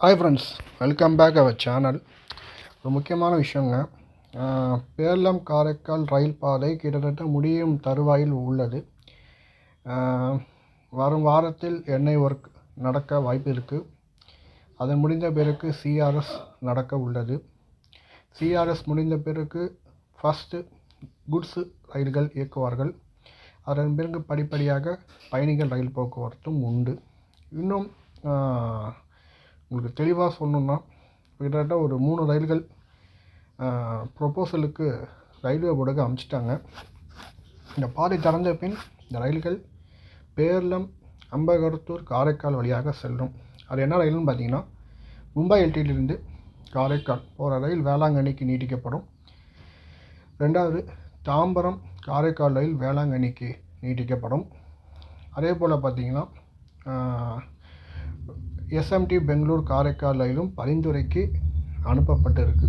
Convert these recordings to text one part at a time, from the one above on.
Hi friends welcome back our channel ஒரு முக்கியமான விஷயங்க ஆஹ், பேரளம் காரைக்கால் ரயில் பாதை கிட்டத்தட்ட முடியும் தருவாயில் உள்ளது. வரும் வாரத்தில் எண்ணெய் ஒர்க் நடக்க வாய்ப்பு இருக்குது அதன் முடிந்த பிறகு சிஆர்எஸ் நடக்க உள்ளது. சிஆர்எஸ் முடிந்த பிறகு ஃபஸ்ட்டு குட்ஸு ரயில்கள் இயக்குவார்கள். அதன் பிறகு படிப்படியாக பயணிகள் ரயில் போக்குவரத்தும் உண்டு. இன்னும் உங்களுக்கு தெளிவாக சொல்லணுன்னா கிட்டத்தட்ட ஒரு மூணு ரயில்கள் ப்ரொப்போசலுக்கு ரயில்வே போர்டுக்கு அமைச்சிட்டாங்க இந்த பாதை திறந்த பின் இந்த ரயில்கள் பேர்லம் அம்பகரத்தூர் காரைக்கால் வழியாக செல்லும். அது என்ன ரயில்னு பார்த்தீங்கன்னா மும்பை எல்டியிலிருந்து காரைக்கால் போகிற ரயில் வேளாங்கண்ணிக்கு நீட்டிக்கப்படும். ரெண்டாவது தாம்பரம் காரைக்கால் ரயில் வேளாங்கண்ணிக்கு நீட்டிக்கப்படும். அதே போல் பார்த்தீங்கன்னா எஸ்எம்டி பெங்களூர் காரைக்கால் ரயிலும் பரிந்துரைக்கு அனுப்பப்பட்டிருக்கு.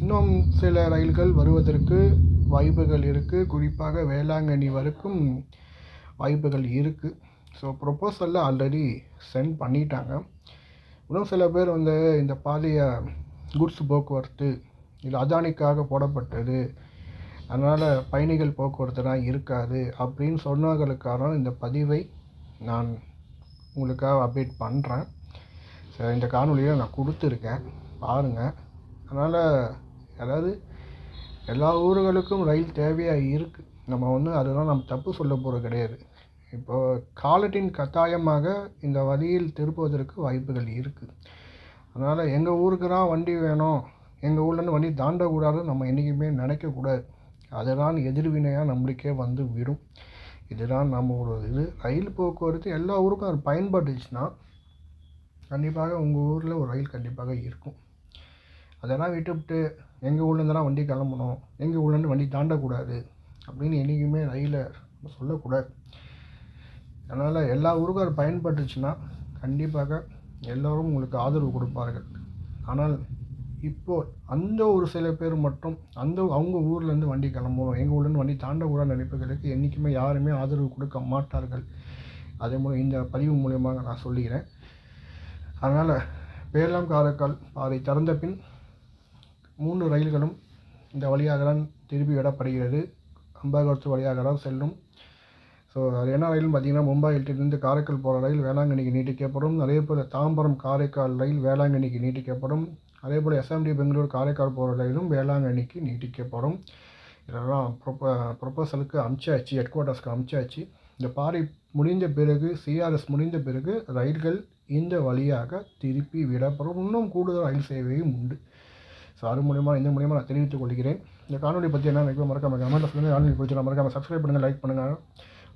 இன்னும் சில ரயில்கள் வருவதற்கு வாய்ப்புகள் இருக்குது குறிப்பாக வேளாங்கண்ணி வரைக்கும் வாய்ப்புகள் இருக்குது ஸோ ப்ரொப்போசலில் ஆல்ரெடி சென்ட் பண்ணிட்டாங்க. இன்னும் சில பேர் வந்து இந்த பாதையை குட்ஸ் போக்குவரத்து இது அதானிக்காக போடப்பட்டது. அதனால் பயணிகள் போக்குவரத்துலாம் இருக்காது அப்படின்னு சொன்னவர்களுக்கான இந்த பதிவை நான் உங்களுக்காக அப்டேட் பண்ணுறேன் இந்த காணொலியை நான் கொடுத்துருக்கேன். பாருங்கள் அதனால் அதாவது எல்லா ஊர்களுக்கும் ரயில் தேவையாக இருக்குது நம்ம வந்து அதெல்லாம் நம்ம தப்பு சொல்ல போகிறது கிடையாது. இப்போ காலத்தின் கட்டாயமாக இந்த வழியில் திருப்புவதற்கு வாய்ப்புகள் இருக்குது அதனால் எங்கள் ஊருக்கு தான் வண்டி வேணும் எங்கள் ஊர்லேருந்து வண்டி தாண்டக்கூடாதுன்னு நம்ம என்றைக்குமே நினைக்கக்கூடாது அதுதான் எதிர்வினையாக நம்மளுக்கே வந்து விடும். இதுதான் நம்மளோட இது. ரயில் போக்குவரத்து எல்லா ஊருக்கும் அது பயன்பட்டுச்சுன்னா கண்டிப்பாக உங்கள் ஊரில் ஒரு ரயில் கண்டிப்பாக இருக்கும். அதெல்லாம் விட்டுவிட்டு எங்கள் ஊர்லேருந்துலாம் வண்டி கிளம்பணும் எங்கள் ஊர்லேருந்து வண்டி தாண்டக்கூடாது அப்படின்னு என்றைக்குமே ரயிலை சொல்லக்கூடாது. அதனால் எல்லா ஊருக்கும் அது பயன்பட்டுச்சுன்னா கண்டிப்பாக எல்லோரும் உங்களுக்கு ஆதரவு கொடுப்பார்கள். ஆனால் இப்போது அந்த ஒரு சில பேர் மட்டும் அந்த அவங்க ஊர்லேருந்து வண்டி கிளம்பணும் எங்கள் ஊர்லேருந்து வண்டி தாண்டக்கூடாது நினைப்புகளுக்கு என்றைக்குமே யாருமே ஆதரவு கொடுக்க மாட்டார்கள். அதே மூலம் இந்த பதிவு மூலயமாக நான் சொல்லிக்கிறேன். அதனால் பேரலாம் காரைக்கால் பாதை திறந்த பின் மூன்று ரயில்களும் இந்த வழியாக தான் திருப்பி விடப்படுகிறது. அம்பாகரத்து வழியாக தான் செல்லும். ஸோ அது என்ன ரயில்னு பார்த்தீங்கன்னா மும்பாயிலிருந்து காரைக்கால் போகிற ரயில் வேளாங்கண்ணிக்கு நீட்டிக்கப்படும். அதே போல் தாம்பரம் காரைக்கால் ரயில் வேளாங்கண்ணிக்கு நீட்டிக்கப்படும். அதே போல் எஸ்எம்டி பெங்களூர் காரைக்கால் போகிற ரயிலும் வேளாங்கண்ணிக்கு நீட்டிக்கப்படும். இதெல்லாம் ப்ரொப்ப ப்ரொப்போசலுக்கு அமிச்சாச்சு ஹெட் குவார்ட்டர்ஸ்க்கு அமிச்சாச்சு. இந்த பாதை முடிந்த பிறகு சிஆர்எஸ் முடிந்த பிறகு ரயில்கள் இந்த வழியாக திருப்பி விடப்படும். இன்னும் கூடுதல் ரயில் சேவையும் உண்டு. ஸோ அது மூலியமாக இந்த மூலியமாக நான் தெரிவித்துக் கொள்கிறேன். இந்த காணொலி பற்றி என்ன நினைக்கிறோம் மறக்காம கமெண்ட் சொல்லுங்கள் காணொலி பிடிச்சி மறக்காம சப்ஸ்கிரைப் பண்ணுங்கள் லைக் பண்ணுங்கள்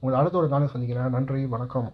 உங்களை அடுத்த ஒரு காணொலி சந்திக்கிறேன். நன்றி வணக்கம்.